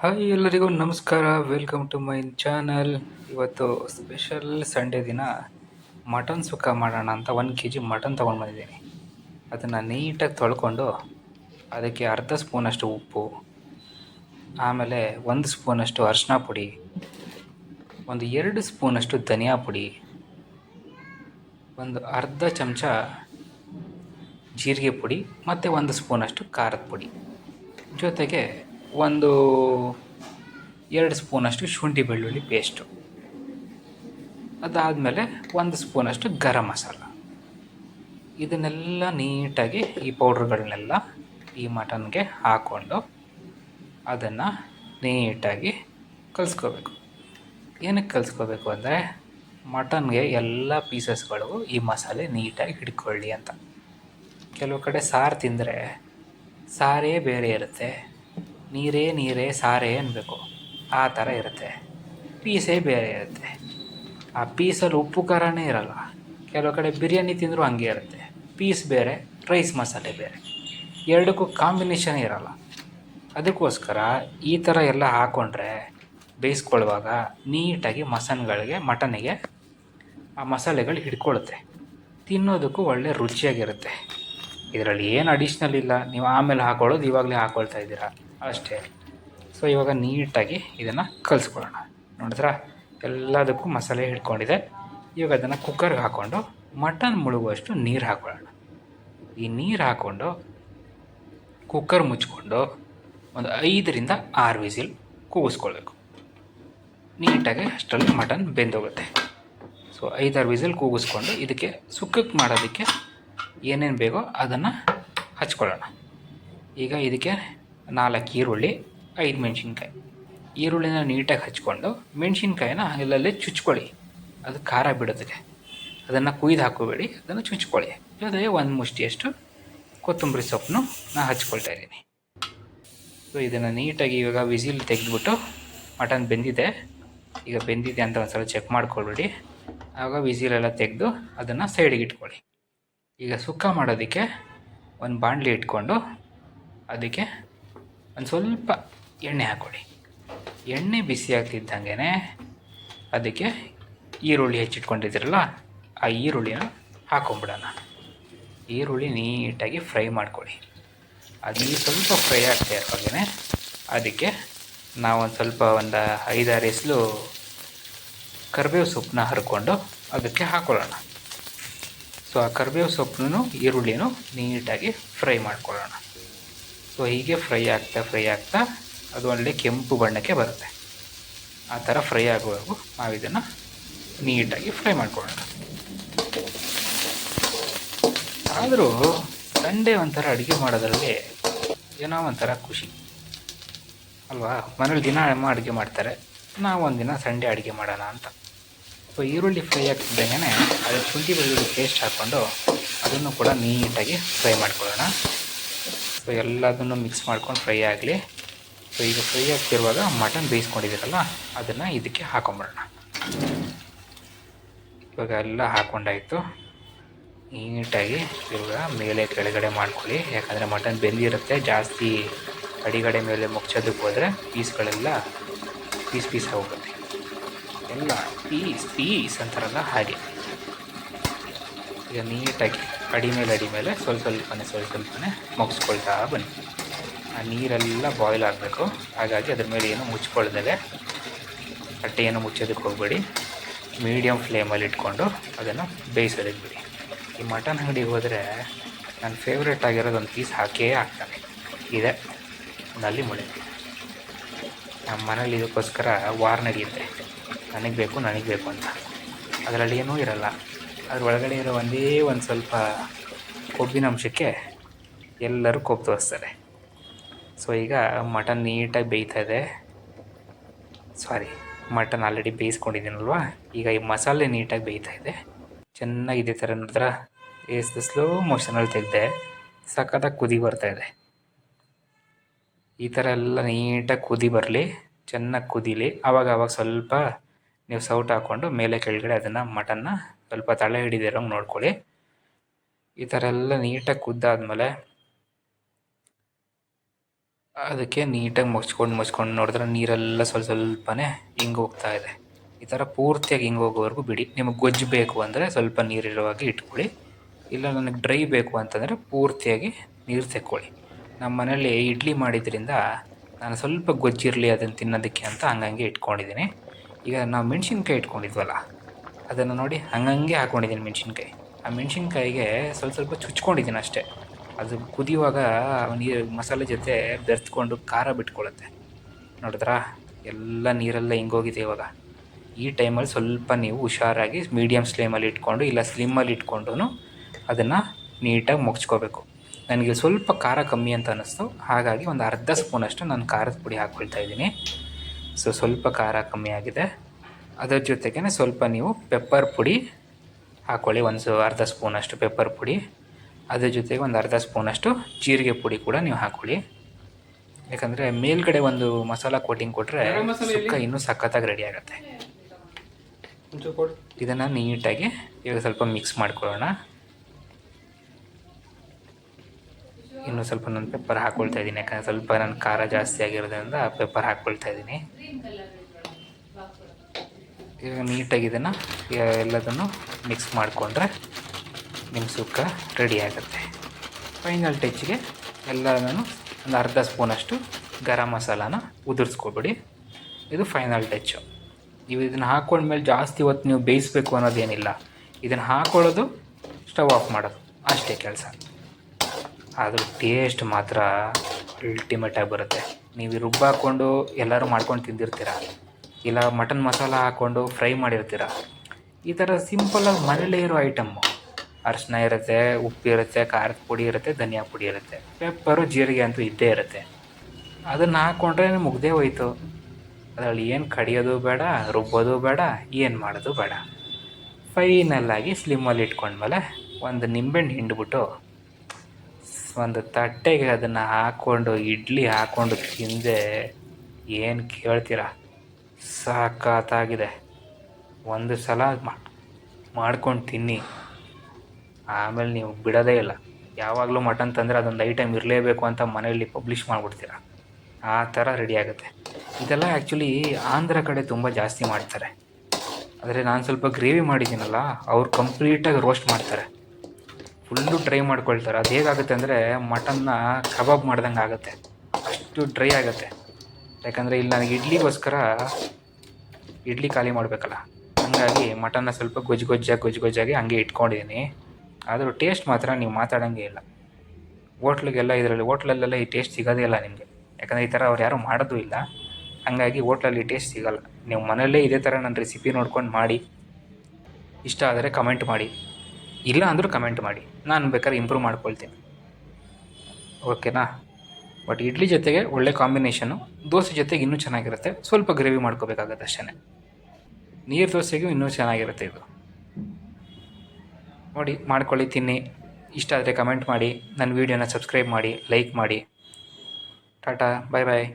Hi ಎಲ್ಲರಿಗೂ ನಮಸ್ಕಾರ. Welcome to my channel ಇವತ್ತು ಸ್ಪೆಷಲ್ ಸಂಡೇ ದಿನ. ಮಟನ್ ಸುಕ್ಕ ಮಾಡೋಣ ಅಂತ ಒಂದು ಕೆ ಜಿ ಮಟನ್ ತೊಗೊಂಡು ಬಂದಿದ್ದೀನಿ. ಅದನ್ನು ನೀಟಾಗಿ ತೊಳ್ಕೊಂಡು ಅದಕ್ಕೆ ಅರ್ಧ ಸ್ಪೂನಷ್ಟು ಉಪ್ಪು, ಆಮೇಲೆ ಒಂದು ಸ್ಪೂನಷ್ಟು ಅರಿಶಿನ ಪುಡಿ, ಒಂದು ಎರಡು ಸ್ಪೂನಷ್ಟು ಧನಿಯಾ ಪುಡಿ, ಒಂದು ಅರ್ಧ ಚಮಚ ಜೀರಿಗೆ ಪುಡಿ ಮತ್ತು ಒಂದು ಸ್ಪೂನಷ್ಟು ಖಾರದ ಪುಡಿ. ಜೊತೆಗೆ ಒಂದು ಎರಡು ಸ್ಪೂನಷ್ಟು ಶುಂಠಿ ಬೆಳ್ಳುಳ್ಳಿ ಪೇಸ್ಟು ಅದಾದಮೇಲೆ ಒಂದು ಸ್ಪೂನಷ್ಟು ಗರಂ ಮಸಾಲ. ಇದನ್ನೆಲ್ಲ ನೀಟಾಗಿ ಈ ಪೌಡ್ರ್ಗಳನ್ನೆಲ್ಲ ಈ ಮಟನ್ಗೆ ಹಾಕ್ಕೊಂಡು ಅದನ್ನು ನೀಟಾಗಿ ಕಲಿಸ್ಕೋಬೇಕು. ಏನಕ್ಕೆ ಕಲಿಸ್ಕೋಬೇಕು ಅಂದರೆ ಮಟನ್ಗೆ ಎಲ್ಲ ಪೀಸಸ್ಗಳಿಗೂ ಈ ಮಸಾಲೆ ನೀಟಾಗಿ ಹಿಡ್ಕೊಳ್ಳಿ ಅಂತ. ಕೆಲವು ಕಡೆ ಸಾರು ತಿಂದರೆ ಸಾರೇ ಬೇರೆ ಇರುತ್ತೆ. ನೀರೇ ನೀರೇ, ಸಾರೇ ಅನ್ನಬೇಕು ಆ ಥರ ಇರುತ್ತೆ. ಪೀಸೇ ಬೇರೆ ಇರುತ್ತೆ. ಆ ಪೀಸಲ್ಲಿ ಉಪ್ಪು, ಖಾರನೇ ಇರಲ್ಲ. ಕೆಲವು ಕಡೆ ಬಿರಿಯಾನಿ ತಿಂದರೂ ಹಂಗೆ ಇರುತ್ತೆ. ಪೀಸ್ ಬೇರೆ, ರೈಸ್ ಮಸಾಲೆ ಬೇರೆ. ಎರಡಕ್ಕೂ ಕಾಂಬಿನೇಷನ್ ಇರಲ್ಲ. ಅದಕ್ಕೋಸ್ಕರ ಈ ಥರ ಎಲ್ಲ ಹಾಕ್ಕೊಂಡ್ರೆ ಬೇಯಿಸ್ಕೊಳ್ಳುವಾಗ ನೀಟಾಗಿ ಮಸನ್ಗಳಿಗೆ ಮಟನಿಗೆ ಆ ಮಸಾಲೆಗಳು ಹಿಡ್ಕೊಳ್ಳುತ್ತೆ ತಿನ್ನೋದಕ್ಕೂ ಒಳ್ಳೆ ರುಚಿಯಾಗಿರುತ್ತೆ. ಇದರಲ್ಲಿ ಏನು ಅಡಿಷ್ನಲ್ ಇಲ್ಲ. ನೀವು ಆಮೇಲೆ ಹಾಕೊಳ್ಳೋದು, ಇವಾಗಲೇ ಹಾಕ್ಕೊಳ್ತಾ ಇದ್ದೀರಾ. ಅಷ್ಟೇ. ಸೊ ಇವಾಗ ನೀಟಾಗಿ ಇದನ್ನು ಕಲಿಸ್ಕೊಳ್ಳೋಣ. ನೋಡಿದ್ರ? ಎಲ್ಲದಕ್ಕೂ ಮಸಾಲೆ ಹಿಡ್ಕೊಂಡಿದೆ. ಇವಾಗ ಅದನ್ನು ಕುಕ್ಕರ್ಗೆ ಹಾಕ್ಕೊಂಡು ಮಟನ್ ಮುಳುಗುವಷ್ಟು ನೀರು ಹಾಕ್ಕೊಳ್ಳೋಣ ಈ ನೀರು ಹಾಕ್ಕೊಂಡು ಕುಕ್ಕರ್ ಮುಚ್ಕೊಂಡು ಒಂದು ಐದರಿಂದ ಆರು ವಿಸಿಲ್ ಕೂಗಿಸ್ಕೊಳ್ಬೇಕು. ನೀಟಾಗಿ ಅಷ್ಟರಲ್ಲಿ ಮಟನ್ ಬೆಂದೋಗುತ್ತೆ. ಸೊ ಐದಾರು ವಿಸಿಲ್ ಕೂಗಿಸ್ಕೊಂಡು ಇದಕ್ಕೆ ಸುಕ್ಕಕ್ಕೆ ಮಾಡೋದಕ್ಕೆ ಏನೇನು ಬೇಕೋ ಅದನ್ನು ಹಚ್ಕೊಳ್ಳೋಣ. ಈಗ ಇದಕ್ಕೆ ನಾಲ್ಕು ಈರುಳ್ಳಿ, ಐದು ಮೆಣಸಿನ್ಕಾಯಿ. ಈರುಳ್ಳಿನ ನೀಟಾಗಿ ಹಚ್ಕೊಂಡು ಮೆಣಸಿನ್ಕಾಯಿನ ಇಲ್ಲಲ್ಲೇ ಚುಚ್ಕೊಳ್ಳಿ. ಅದು ಖಾರ ಬಿಡೋದಕ್ಕೆ ಅದನ್ನು ಕುಯ್ದು ಹಾಕೋಬೇಡಿ ಅದನ್ನು ಚುಚ್ಕೊಳ್ಳಿ. ಜೊತೆಗೆ ಒಂದು ಮುಷ್ಟಿಯಷ್ಟು ಕೊತ್ತಂಬರಿ ಸೊಪ್ಪನ್ನು ನಾನು ಹಚ್ಕೊಳ್ತಾ ಇದ್ದೀನಿ. ಸೊ, ಇದನ್ನು ನೀಟಾಗಿ ಇವಾಗ ವಿಸಿಲ್ ತೆಗೆದುಬಿಟ್ಟು ಮಟನ್ ಬೆಂದಿದೆ. ಈಗ ಬೆಂದಿದೆ ಅಂತ ಒಂದು ಸಲ ಚೆಕ್ ಮಾಡ್ಕೊಳ್ಬೇಡಿ. ಆವಾಗ ವಿಸಿಲೆಲ್ಲ ತೆಗೆದು ಅದನ್ನು ಸೈಡಿಗೆ ಇಟ್ಕೊಳ್ಳಿ. ಈಗ ಸುಕ್ಕ ಮಾಡೋದಕ್ಕೆ ಒಂದು ಬಾಣಲಿ ಇಟ್ಕೊಂಡು ಅದಕ್ಕೆ ಒಂದು ಸ್ವಲ್ಪ ಎಣ್ಣೆ ಹಾಕ್ಕೊಳ್ಳಿ ಎಣ್ಣೆ ಬಿಸಿ ಆಗ್ತಿದ್ದಂಗೆ ಅದಕ್ಕೆ ಈರುಳ್ಳಿ ಹೆಚ್ಚಿಟ್ಕೊಂಡಿದ್ದೀರಲ್ಲ, ಆ ಈರುಳ್ಳಿನ ಹಾಕೊಂಬಿಡೋಣ. ಈರುಳ್ಳಿ ನೀಟಾಗಿ ಫ್ರೈ ಮಾಡ್ಕೊಳ್ಳಿ ಅದು ಸ್ವಲ್ಪ ಫ್ರೈ ಆಗ್ತಾ ಇರುವಾಗೇ ಅದಕ್ಕೆ ನಾವೊಂದು ಸ್ವಲ್ಪ ಒಂದು ಐದಾರು ಎಸಲು ಕರಿಬೇವು ಸೊಪ್ಪನ್ನ ಹರ್ಕೊಂಡು ಅದಕ್ಕೆ ಹಾಕ್ಕೊಳ್ಳೋಣ ಸೊ ಆ ಕರಿಬೇವು ಸೊಪ್ಪನ್ನು ಈರುಳ್ಳಿನೂ ನೀಟಾಗಿ ಫ್ರೈ ಮಾಡ್ಕೊಳ್ಳೋಣ. ಸೊ ಹೀಗೆ ಫ್ರೈ ಆಗ್ತಾ ಫ್ರೈ ಆಗ್ತಾ, ಅದು ಒಳ್ಳೆ ಕೆಂಪು ಬಣ್ಣಕ್ಕೆ ಬರುತ್ತೆ. ಆ ಥರ ಫ್ರೈ ಆಗುವವರೆಗೂ ನಾವು ಇದನ್ನು ನೀಟಾಗಿ ಫ್ರೈ ಮಾಡ್ಕೊಳ್ಳೋಣ. ಆದರೂ ಸಂಡೇ ಒಂಥರ ಅಡುಗೆ ಮಾಡೋದ್ರಲ್ಲಿ ಏನೋ ಒಂಥರ ಖುಷಿ. ಅಲ್ವಾ? ಮನೇಲಿ ದಿನ ಅಮ್ಮ ಅಡುಗೆ ಮಾಡ್ತಾರೆ, ನಾವು ಒಂದಿನ ಸಂಡೇ ಅಡುಗೆ ಮಾಡೋಣ ಅಂತ. ಸೊ ಈರುಳ್ಳಿ ಫ್ರೈ ಆಗ್ತಿದ್ದಂಗೆ ಅದಕ್ಕೆ ಶುಂಠಿ ಬೆಳ್ಳುಳ್ಳಿ ಪೇಸ್ಟ್ ಹಾಕ್ಕೊಂಡು ಅದನ್ನು ಕೂಡ ನೀಟಾಗಿ ಫ್ರೈ ಮಾಡ್ಕೊಳ್ಳೋಣ. ಸೊ ಎಲ್ಲದನ್ನು ಮಿಕ್ಸ್ ಮಾಡ್ಕೊಂಡು ಫ್ರೈ ಆಗಲಿ. ಸೊ ಈಗ ಫ್ರೈ ಆಗ್ತಿರುವಾಗ ಮಟನ್ ಬೇಯಿಸ್ಕೊಂಡಿದ್ದೀರಲ್ಲ, ಅದನ್ನು ಇದಕ್ಕೆ ಹಾಕೊಂಬಿಡೋಣ ಇವಾಗ ಎಲ್ಲ ಹಾಕ್ಕೊಂಡಾಯಿತು ನೀಟಾಗಿ ಇವಾಗ ಮೇಲೆ ಕೆಳಗಡೆ ಮಾಡ್ಕೊಳ್ಳಿ. ಯಾಕಂದರೆ ಮಟನ್ ಬೆಂದಿರುತ್ತೆ, ಜಾಸ್ತಿ ಅಡಿಗಡೆ ಮೇಲೆ ಮುಚ್ಚೋದಕ್ಕೆ ಹೋದರೆ ಪೀಸ್ಗಳೆಲ್ಲ ಪೀಸ್ ಪೀಸ್ ಹೋಗುತ್ತೆ ಎಲ್ಲ ಪೀಸ್ ಪೀಸ್ ಅಂತಾರಲ್ಲ ಹಾಗೆ. ಈಗ ನೀಟಾಗಿ ಅಡಿ ಮೇಲೆ ಅಡಿ ಮೇಲೆ, ಸ್ವಲ್ಪ ಸ್ವಲ್ಪನೇ ಸ್ವಲ್ಪ ಸ್ವಲ್ಪನೇ ಮುಗಿಸ್ಕೊಳ್ತಾ ಬನ್ನಿ. ಆ ನೀರೆಲ್ಲ ಬಾಯ್ಲ್ ಆಗಬೇಕು. ಹಾಗಾಗಿ ಅದ್ರ ಮೇಲೆ ಏನು ಮುಚ್ಕೊಳ್ದಲೆ ಬಟ್ಟೆ ಏನು ಮುಚ್ಚೋದಕ್ಕೆ ಹೋಗಬೇಡಿ. ಮೀಡಿಯಮ್ ಫ್ಲೇಮಲ್ಲಿ ಇಟ್ಕೊಂಡು ಅದನ್ನು ಬೇಯಿಸೋದಕ್ಕೆ ಬಿಡಿ. ಈ ಮಟನ್ ಅಂಗಡಿಗೆ ಹೋದರೆ ನನ್ನ ಫೇವ್ರೇಟ್ ಆಗಿರೋದು ಒಂದು ಪೀಸ್ ಹಾಕೇ ಹಾಕ್ತಾನೆ ಇದೆ. ನಲ್ಲಿ ಮುಳೆ ನಮ್ಮ ಮನೇಲಿ ಇದಕ್ಕೋಸ್ಕರ ವಾರ್ ನಡೆಯುತ್ತೆ. ನನಗೆ ಬೇಕು ನನಗೆ ಬೇಕು ಅಂತ. ಅದರಲ್ಲಿ ಏನೂ ಇರಲ್ಲ. ಅದ್ರ ಒಳಗಡೆ ಇರೋ ಒಂದೇ ಒಂದು ಸ್ವಲ್ಪ ಕೊಬ್ಬಿನ ಅಂಶಕ್ಕೆ ಎಲ್ಲರೂ ಕೊಬ್ಬು ತೋರಿಸ್ತಾರೆ. ಸೊ ಈಗ ಮಟನ್ ನೀಟಾಗಿ ಬೇಯ್ತಾ ಇದೆ. ಸಾರಿ ಮಟನ್ ಆಲ್ರೆಡಿ ಬೇಯಿಸ್ಕೊಂಡಿದ್ದೀನಲ್ವ? ಈಗ ಈ ಮಸಾಲೆ ನೀಟಾಗಿ ಬೇಯ್ತಾ ಇದೆ. ಚೆನ್ನಾಗಿ ಇದೇ ಥರ ನಂತರ ಎಷ್ಟು ಸ್ಲೋ ಮೋಷನಲ್ಲಿ ತೆಗೆದೆ ಸಖತ್ತಾಗಿ ಕುದಿ ಬರ್ತಾ ಇದೆ. ಈ ಥರ ಎಲ್ಲ ನೀಟಾಗಿ ಕುದಿ ಬರಲಿ, ಚೆನ್ನಾಗಿ ಕುದೀಲಿ. ಆವಾಗ ಆವಾಗ ಸ್ವಲ್ಪ ನೀವು ಸೌಟ್ ಹಾಕ್ಕೊಂಡು ಮೇಲೆ ಕೆಳಗಡೆ ಅದನ್ನು ಮಟನ್ನ ಸ್ವಲ್ಪ ತಳೆ ಹಿಡಿದಿರೋಂಗೆ ನೋಡ್ಕೊಳ್ಳಿ. ಈ ಥರ ಎಲ್ಲ ನೀಟಾಗಿ ಕುದ್ದಾದ್ಮೇಲೆ ಅದಕ್ಕೆ ನೀಟಾಗಿ ಮುಚ್ಕೊಂಡು ಮುಚ್ಕೊಂಡು ನೋಡಿದ್ರೆ ನೀರೆಲ್ಲ ಸ್ವಲ್ಪ ಸ್ವಲ್ಪನೇ ಹಿಂಗೆ ಹೋಗ್ತಾ ಇದೆ. ಈ ಥರ ಪೂರ್ತಿಯಾಗಿ ಹಿಂಗೆ ಹೋಗೋವರೆಗೂ ಬಿಡಿ. ನಿಮಗೆ ಗೊಜ್ಜು ಬೇಕು ಅಂದರೆ ಸ್ವಲ್ಪ ನೀರಿರುವಾಗ ಇಟ್ಕೊಳ್ಳಿ. ಇಲ್ಲ ನನಗೆ ಡ್ರೈ ಬೇಕು ಅಂತಂದರೆ ಪೂರ್ತಿಯಾಗಿ ನೀರು ತೆಕ್ಕೊಳ್ಳಿ. ನಮ್ಮ ಮನೇಲಿ ಇಡ್ಲಿ ಮಾಡಿದ್ರಿಂದ ನಾನು ಸ್ವಲ್ಪ ಗೊಜ್ಜಿರಲಿ ಅದನ್ನು ತಿನ್ನೋದಕ್ಕೆ ಅಂತ ಹಂಗಂಗೆ ಇಟ್ಕೊಂಡಿದ್ದೀನಿ. ಈಗ ನಾವು ಮೆಣಸಿನ್ಕಾಯಿ ಇಟ್ಕೊಂಡಿದ್ವಲ್ಲ ಅದನ್ನು ನೋಡಿ ಹಂಗಂಗೆ ಹಾಕ್ಕೊಂಡಿದ್ದೀನಿ ಮೆಣಸಿನ್ಕಾಯಿ. ಆ ಮೆಣಸಿನ್ಕಾಯಿಗೆ ಸ್ವಲ್ಪ ಸ್ವಲ್ಪ ಚುಚ್ಕೊಂಡಿದ್ದೀನಿ ಅಷ್ಟೇ. ಅದು ಕುದಿಯುವಾಗ ನೀರು ಮಸಾಲೆ ಜೊತೆ ಬೆರೆತ್ಕೊಂಡು ಖಾರ ಬಿಟ್ಕೊಳ್ಳುತ್ತೆ ನೋಡಿದ್ರಾ? ಎಲ್ಲ ನೀರೆಲ್ಲ ಹಿಂಗೋಗಿದೆ ಇವಾಗ. ಈ ಟೈಮಲ್ಲಿ ಸ್ವಲ್ಪ ನೀವು ಹುಷಾರಾಗಿ ಮೀಡಿಯಮ್ ಸ್ಲೇಮಲ್ಲಿ ಇಟ್ಕೊಂಡು ಇಲ್ಲ ಸ್ಲಿಮ್ಮಲ್ಲಿ ಇಟ್ಕೊಂಡು ಅದನ್ನು ನೀಟಾಗಿ ಮುಗ್ಚ್ಕೋಬೇಕು ನನಗೆ ಸ್ವಲ್ಪ ಖಾರ ಕಮ್ಮಿ ಅಂತ ಅನ್ನಿಸ್ತು. ಹಾಗಾಗಿ ಒಂದು ಅರ್ಧ ಸ್ಪೂನಷ್ಟು ನಾನು ಖಾರದ ಪುಡಿ ಹಾಕ್ಕೊಳ್ತಾ ಇದ್ದೀನಿ. ಸೊ ಸ್ವಲ್ಪ ಖಾರ ಕಮ್ಮಿ ಆಗಿದೆ. ಅದರ ಜೊತೆಗೆ ಸ್ವಲ್ಪ ನೀವು ಪೆಪ್ಪರ್ ಪುಡಿ ಹಾಕ್ಕೊಳ್ಳಿ ಒಂದು ಅರ್ಧ ಸ್ಪೂನಷ್ಟು ಪೆಪ್ಪರ್ ಪುಡಿ. ಅದ್ರ ಜೊತೆಗೆ ಒಂದು ಅರ್ಧ ಸ್ಪೂನಷ್ಟು ಜೀರಿಗೆ ಪುಡಿ ಕೂಡ ನೀವು ಹಾಕ್ಕೊಳ್ಳಿ ಯಾಕಂದರೆ ಮೇಲ್ಗಡೆ ಒಂದು ಮಸಾಲ ಕೋಟಿಂಗ್ ಕೊಟ್ಟರೆ ಸುಕ್ಕ ಇನ್ನೂ ಸಖತ್ತಾಗಿ ರೆಡಿ ಆಗುತ್ತೆ. ಇದನ್ನು ನೀಟಾಗಿ ಇವಾಗ ಸ್ವಲ್ಪ ಮಿಕ್ಸ್ ಮಾಡ್ಕೊಳ್ಳೋಣ. ಇನ್ನು ಸ್ವಲ್ಪ ನಾನು ಪೆಪ್ಪರ್ ಹಾಕ್ಕೊಳ್ತಾ ಇದ್ದೀನಿ. ಯಾಕಂದರೆ ಸ್ವಲ್ಪ ನನ್ನ ಖಾರ ಜಾಸ್ತಿ ಆಗಿರೋದ್ರಿಂದ ಪೆಪ್ಪರ್ ಹಾಕ್ಕೊಳ್ತಾ ಇದ್ದೀನಿ. ಈಗ ನೀಟಾಗಿ ಇದನ್ನು ಎಲ್ಲದನ್ನು ಮಿಕ್ಸ್ ಮಾಡಿಕೊಂಡ್ರೆ ನಿಮ್ಮ ಸುಕ್ಕ ರೆಡಿ ಆಗುತ್ತೆ. ಫೈನಲ್ ಟಚ್ಗೆ ಎಲ್ಲದನ್ನು ಒಂದು ಅರ್ಧ ಸ್ಪೂನಷ್ಟು ಗರಂ ಮಸಾಲಾನ ಉದುರಿಸ್ಕೊಬಿಡಿ. ಇದು ಫೈನಲ್ ಟಚ್ಚು ನೀವು ಇದನ್ನು ಹಾಕ್ಕೊಂಡ್ಮೇಲೆ ಜಾಸ್ತಿ ಹೊತ್ತು ನೀವು ಬೇಯಿಸ್ಬೇಕು ಅನ್ನೋದೇನಿಲ್ಲ. ಇದನ್ನು ಹಾಕೊಳ್ಳೋದು ಸ್ಟವ್ ಆಫ್ ಮಾಡೋದು. ಅಷ್ಟೇ ಕೆಲಸ. ಅದ್ರ ಟೇಸ್ಟ್ ಮಾತ್ರ ಅಲ್ಟಿಮೇಟಾಗಿ ಬರುತ್ತೆ. ನೀವು ರುಬ್ಬಾಕೊಂಡು ಎಲ್ಲರೂ ಮಾಡ್ಕೊಂಡು ತಿಂದಿರ್ತೀರ? ಇಲ್ಲ ಮಟನ್ ಮಸಾಲ ಹಾಕ್ಕೊಂಡು ಫ್ರೈ ಮಾಡಿರ್ತೀರ? ಈ ಥರ ಸಿಂಪಲಾಗಿ ಮನೇಲೇ ಇರೋ ಐಟಮ್ಮು ಅರಿಶಿನ ಇರುತ್ತೆ, ಉಪ್ಪು ಇರುತ್ತೆ, ಖಾರದ ಪುಡಿ ಇರುತ್ತೆ, ಧನಿಯಾ ಪುಡಿ ಇರುತ್ತೆ. ಪೆಪ್ಪರು ಜೀರಿಗೆ ಅಂತೂ ಇದ್ದೇ ಇರುತ್ತೆ. ಅದನ್ನು ಹಾಕ್ಕೊಂಡ್ರೆ ಮುಗ್ದೇ ಹೋಯ್ತು. ಅದರಲ್ಲಿ ಏನು ಕಡಿಯೋದು ಬೇಡ, ರುಬ್ಬೋದು ಬೇಡ, ಏನು ಮಾಡೋದು ಬೇಡ. ಫೈನಲ್ಲಾಗಿ ಸ್ಲಿಮ್ಮಲ್ಲಿ ಇಟ್ಕೊಂಡ್ಮೇಲೆ ಒಂದು ನಿಂಬೆಹಣ್ಣು ಹಿಂಡ್ಬಿಟ್ಟು ಒಂದು ತಟ್ಟೆಗೆ ಅದನ್ನು ಹಾಕ್ಕೊಂಡು, ಇಡ್ಲಿ ಹಾಕ್ಕೊಂಡು ತಿಂದೆ ಏನು ಕೇಳ್ತೀರಾ? ಸಖತ್ತಾಗಿದೆ ಒಂದು ಸಲ ಮಾಡ್ಕೊಂಡು ತಿನ್ನಿ. ಆಮೇಲೆ ನೀವು ಬಿಡೋದೇ ಇಲ್ಲ. ಯಾವಾಗಲೂ ಮಟನ್ ತಂದರೆ ಅದೊಂದು ಐಟಮ್ ಇರಲೇಬೇಕು ಅಂತ ಮನೆಯಲ್ಲಿ ಪಬ್ಲಿಷ್ ಮಾಡಿಬಿಡ್ತೀರ. ಆ ಥರ ರೆಡಿ ಆಗುತ್ತೆ. ಇದೆಲ್ಲ ಆ್ಯಕ್ಚುಲಿ ಆಂಧ್ರ ಕಡೆ ತುಂಬ ಜಾಸ್ತಿ ಮಾಡ್ತಾರೆ. ಆದರೆ ನಾನು ಸ್ವಲ್ಪ ಗ್ರೇವಿ ಮಾಡಿದ್ದೀನಲ್ಲ, ಅವ್ರು ಕಂಪ್ಲೀಟಾಗಿ ರೋಸ್ಟ್ ಮಾಡ್ತಾರೆ. ಫುಲ್ಲು ಡ್ರೈ ಮಾಡ್ಕೊಳ್ತಾರೆ. ಅದು ಹೇಗಾಗುತ್ತೆ ಅಂದರೆ ಮಟನ್ನ ಕಬಾಬ್ ಮಾಡ್ದಂಗೆ ಆಗುತ್ತೆ ಅಷ್ಟು ಡ್ರೈ ಆಗುತ್ತೆ. ಯಾಕಂದರೆ ಇಲ್ಲಿ ನನಗೆ ಇಡ್ಲಿಗೋಸ್ಕರ ಇಡ್ಲಿ ಖಾಲಿ ಮಾಡಬೇಕಲ್ಲ. ಹಾಗಾಗಿ ಮಟನ್ನ ಸ್ವಲ್ಪ ಗೊಜ್ಜು ಗೊಜ್ಜಾಗಿ ಗೊಜ್ಜು ಗೊಜ್ಜಾಗಿ ಹಂಗೆ ಇಟ್ಕೊಂಡಿದ್ದೀನಿ ಆದರೂ ಟೇಸ್ಟ್ ಮಾತ್ರ ನೀವು ಮಾತಾಡೋಂಗೆ ಇಲ್ಲ. ಹೋಟ್ಲಿಗೆಲ್ಲ ಇದರಲ್ಲಿ, ಹೋಟ್ಲಲ್ಲೆಲ್ಲ ಈ ಟೇಸ್ಟ್ ಸಿಗೋದೇ ಇಲ್ಲ ನಿಮಗೆ. ಯಾಕಂದರೆ ಈ ಥರ ಅವ್ರು ಯಾರೂ ಮಾಡೋದು ಇಲ್ಲ. ಹಂಗಾಗಿ ಹೋಟ್ಲಲ್ಲಿ ಟೇಸ್ಟ್ ಸಿಗೋಲ್ಲ. ನೀವು ಮನೆಯಲ್ಲೇ ಇದೇ ಥರ ನನ್ನ ರೆಸಿಪಿ ನೋಡ್ಕೊಂಡು ಮಾಡಿ. ಇಷ್ಟ ಆದರೆ ಕಮೆಂಟ್ ಮಾಡಿ. ಇಲ್ಲ ಅಂದರೂ ಕಮೆಂಟ್ ಮಾಡಿ. ನಾನು ಬೇಕಾದ್ರೆ ಇಂಪ್ರೂವ್ ಮಾಡ್ಕೊಳ್ತೀನಿ. ಓಕೆನಾ ಬಟ್ ಇಡ್ಲಿ ಜೊತೆಗೆ ಒಳ್ಳೆ ಕಾಂಬಿನೇಷನು ದೋಸೆ ಜೊತೆಗೆ ಇನ್ನೂ ಚೆನ್ನಾಗಿರುತ್ತೆ. ಸ್ವಲ್ಪ ಗ್ರೇವಿ ಮಾಡ್ಕೋಬೇಕಾಗತ್ತೆ ಅಷ್ಟೇ ನೀರು ದೋಸೆಗೂ ಇನ್ನೂ ಚೆನ್ನಾಗಿರುತ್ತೆ ಇದು. ನೋಡಿ, ಮಾಡ್ಕೊಳ್ಳಿ, ತಿನ್ನಿ. ಇಷ್ಟ ಆದರೆ ಕಮೆಂಟ್ ಮಾಡಿ. ನನ್ನ ವೀಡಿಯೋನ ಸಬ್ಸ್ಕ್ರೈಬ್ ಮಾಡಿ ಲೈಕ್ ಮಾಡಿ. ಟಾಟಾ ಬಾಯ್ ಬಾಯ್